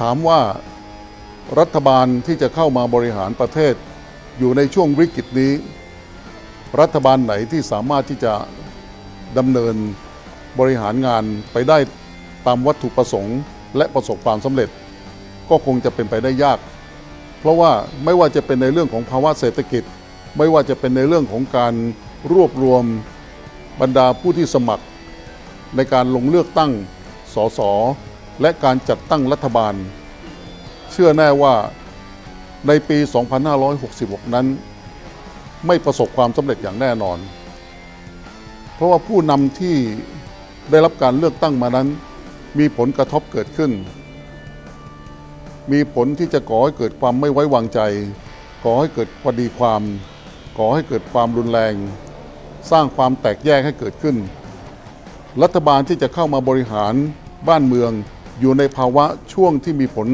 ถามว่ารัฐบาลที่จะเข้ามาบริหารประเทศ อยู่ในช่วงวิกฤตนี้ รัฐบาลไหนที่สามารถที่จะดำเนินบริหารงานไปได้ตามวัตถุประสงค์ และประสบความสำเร็จ ก็คงจะเป็นไปได้ยาก เพราะว่าไม่ว่าจะเป็นในเรื่องของภาวะเศรษฐกิจ ไม่ว่าจะเป็นในเรื่องของการรวบรวมบรรดาผู้ที่สมัคร ในการลงเลือกตั้งสส และการจัดตั้งรัฐบาล เชื่อแน่ว่าในปี 2566 นั้น ไม่ประสบความสำเร็จอย่างแน่นอน เพราะว่าผู้นำที่ได้รับการเลือกตั้งมานั้น มีผลกระทบเกิดขึ้น มีผลที่จะก่อให้เกิดความไม่ไว้วางใจ ก่อให้เกิดคดีความ ก่อให้เกิดความรุนแรง สร้างความแตกแยกให้เกิดขึ้น รัฐบาลที่จะเข้ามาบริหารบ้านเมือง อยู่ในภาวะช่วงที่มีผล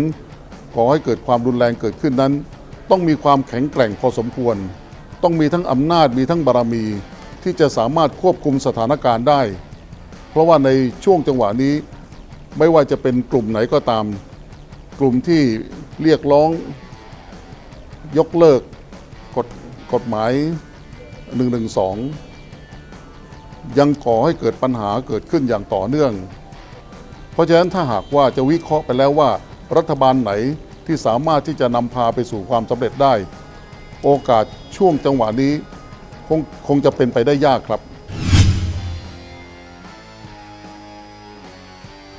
ก่อให้เกิดความรุนแรงเกิดขึ้นนั้น ต้องมีความแข็งแกร่งพอสมควร ต้องมีทั้งอำนาจมีทั้งบารมี ที่จะสามารถควบคุมสถานการณ์ได้ เพราะว่าในช่วงจังหวะนี้ ไม่ว่าจะเป็นกลุ่มไหนก็ตาม กลุ่มที่เรียกร้อง ยกเลิกกฎกฎหมาย 112 ยังก่อให้เกิดปัญหาเกิดขึ้นอย่างต่อเนื่อง เพราะฉะนั้นถ้าหากว่าจะวิเคราะห์ไปแล้วว่า รัฐบาลไหนที่สามารถที่จะนำพาไปสู่ความสำเร็จได้ โอกาสช่วงจังหวะนี้คงคงจะเป็นไปได้ยากครับ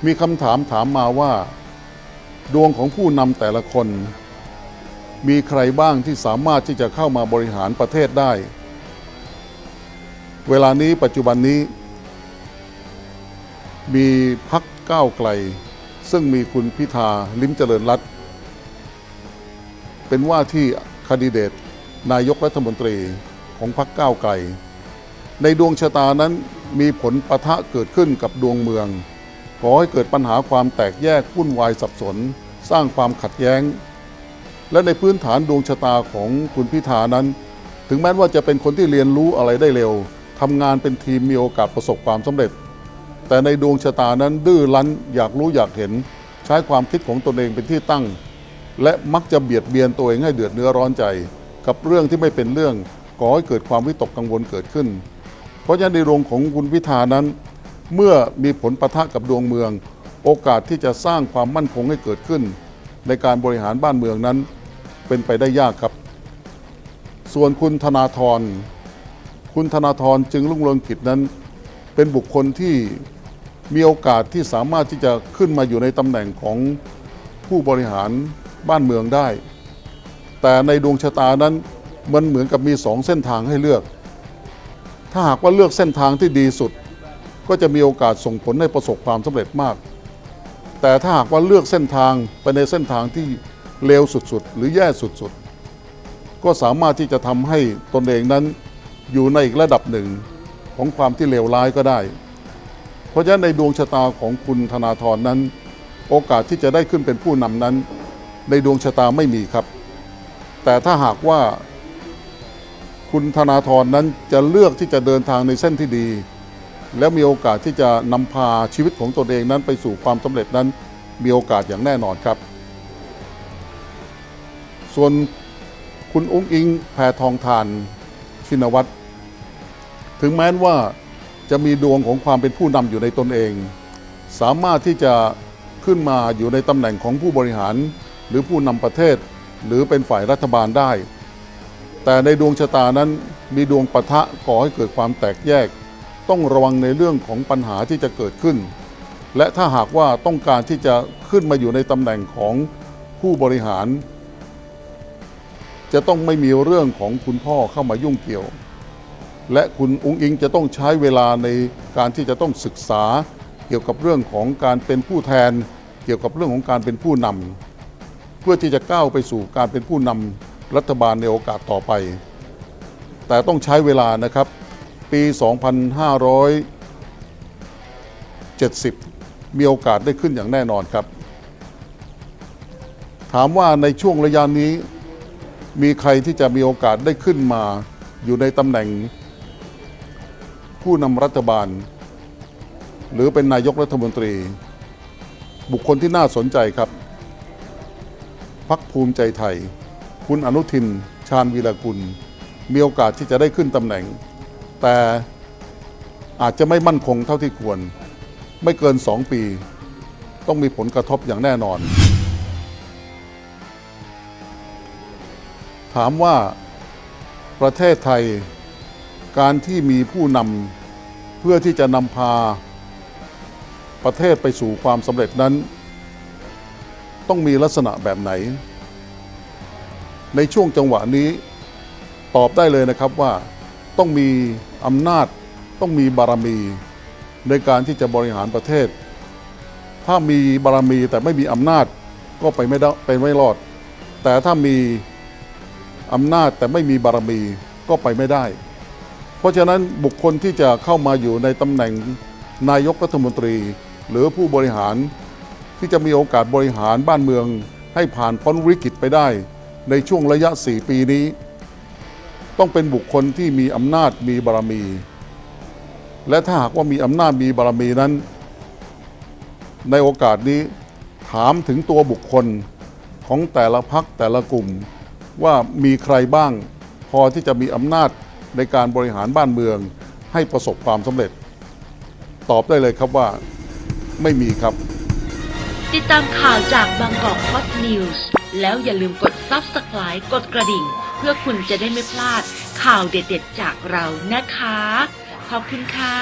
มีคำถามถามมาว่า ดวงของผู้นำแต่ละคน มีใครบ้างที่สามารถที่จะเข้ามาบริหารประเทศได้ เวลานี้ปัจจุบันนี้ มีพัก ก้าวไกล ซึ่งมีคุณพิธาลิ้มเจริญรัตน์เป็นว่าที่คดีเดตนายกรัฐมนตรีของพักก้าวไกล ในดวงชะตานั้นมีผลประทะเกิดขึ้นกับดวงเมืองก่อให้เกิดปัญหาความแตกแยกวุ่นวายสับสน สร้างความขัดแย้ง และในพื้นฐานดวงชะตาของคุณพิธานั้น ถึงแม้ว่าจะเป็นคนที่เรียนรู้อะไรได้เร็วทำงานเป็นทีมมีโอกาสประสบความสำเร็จ แต่ในดวงชะตานั้นดื้อรั้นอยากรู้อยากเห็น ใช้ความคิดของตนเองเป็นที่ตั้ง และมักจะเบียดเบียนตัวเองให้เดือดเนื้อร้อนใจ กับเรื่องที่ไม่เป็นเรื่องก่อให้เกิดความวิตกกังวลเกิดขึ้น เพราะฉะนั้นในดวงของคุณพิธานั้น เมื่อมีผลประทะกับดวงเมือง โอกาสที่จะสร้างความมั่นคงให้เกิดขึ้น ในการบริหารบ้านเมืองนั้นเป็นไปได้ยากครับ ส่วนคุณธนาธรคุณธนาธรจึงรุ่งเรืองกิจนั้น เป็นบุคคลที่ มีโอกาสที่สามารถที่จะขึ้นมาอยู่ในตำแหน่งของผู้บริหารบ้านเมืองได้ แต่ในดวงชะตานั้นมันเหมือนกับมีสองเส้นทางให้เลือก ถ้าหากว่าเลือกเส้นทางที่ดีสุด ก็จะมีโอกาสส่งผลให้ประสบความสำเร็จมาก แต่ถ้าหากว่าเลือกเส้นทางไปในเส้นทางที่เลวสุดๆ หรือแย่สุดๆ ก็สามารถที่จะทำให้ตนเองนั้นอยู่ในอีกระดับหนึ่งของความที่เลวร้ายก็ได้ เพราะฉะนั้นในดวงชะตาของคุณธนาธรนั้น โอกาสที่จะได้ขึ้นเป็นผู้นำนั้น ในดวงชะตาไม่มีครับ แต่ถ้าหากว่าคุณธนาธรนั้นจะเลือกที่จะเดินทางในเส้นที่ดี แล้วมีโอกาสที่จะนำพาชีวิตของตนเองนั้นไปสู่ความสำเร็จนั้นมีโอกาสอย่างแน่นอนครับ ส่วนคุณอุ้งอิงแพทองทานชินวัตรถึงแม้ว่า จะมีดวงของความเป็นผู้นำอยู่ในตนเอง สามารถที่จะขึ้นมาอยู่ในตำแหน่งของผู้บริหาร หรือผู้นำประเทศ หรือเป็นฝ่ายรัฐบาลได้ แต่ในดวงชะตานั้นมีดวงปะทะก่อให้เกิดความแตกแยก ต้องระวังในเรื่องของปัญหาที่จะเกิดขึ้น และถ้าหากว่าต้องการที่จะขึ้นมาอยู่ในตำแหน่งของผู้บริหาร จะต้องไม่มีเรื่องของคุณพ่อเข้ามายุ่งเกี่ยว และคุณอุ้งอิงจะต้องใช้เวลาในการที่จะต้องศึกษา เกี่ยวกับเรื่องของการเป็นผู้แทน เกี่ยวกับเรื่องของการเป็นผู้นำเพื่อที่จะก้าวไปสู่การเป็นผู้นำรัฐบาลในโอกาสต่อไป แต่ต้องใช้เวลานะครับ ปี 2570 มีโอกาสได้ขึ้นอย่างแน่นอนครับ ถามว่าในช่วงระยะนี้มีใครที่จะมีโอกาสได้ขึ้นมาอยู่ในตำแหน่ง ผู้นำรัฐบาล หรือเป็นนายกรัฐมนตรี บุคคลที่น่าสนใจครับพักภูมิใจไทย คุณอนุทิน ชาญวีรกุล มีโอกาสที่จะได้ขึ้นตำแหน่ง แต่อาจจะไม่มั่นคงเท่าที่ควร ไม่เกินสองปี ต้องมีผลกระทบอย่างแน่นอน ถามว่าประเทศไทย การที่มีผู้นำเพื่อที่จะนำพาประเทศไปสู่ความสำเร็จนั้น ต้องมีลักษณะแบบไหน ในช่วงจังหวะนี้ตอบได้เลยนะครับว่าต้องมีอำนาจต้องมีบารมีในการที่จะบริหารประเทศ ถ้ามีบารมีแต่ไม่มีอำนาจก็ไปไม่ได้ไปไม่รอด แต่ถ้ามีอำนาจแต่ไม่มีบารมีก็ไปไม่ได้ เพราะฉะนั้นบุคคลที่จะเข้ามาอยู่ในตำแหน่งนายกรัฐมนตรี หรือผู้บริหารที่จะมีโอกาสบริหารบ้านเมือง ให้ผ่านพ้นวิกฤตไปได้ ในช่วงระยะ 4 ปีนี้ ต้องเป็นบุคคลที่มีอำนาจมีบารมี และถ้าหากว่ามีอำนาจมีบารมีนั้น ในโอกาสนี้ถามถึงตัวบุคคลของแต่ละพักแต่ละกลุ่ม ว่ามีใครบ้างพอที่จะมีอำนาจ ในการบริหารบ้านเมืองให้ประสบความสำเร็จ ตอบได้เลยครับว่าไม่มีครับ ติดตามข่าวจากบางกอกฮอตนิวส์แล้วอย่าลืมกด Subscribe กดกระดิ่ง เพื่อคุณจะได้ไม่พลาดข่าวเด็ดๆจากเรานะคะ ขอบคุณค่ะ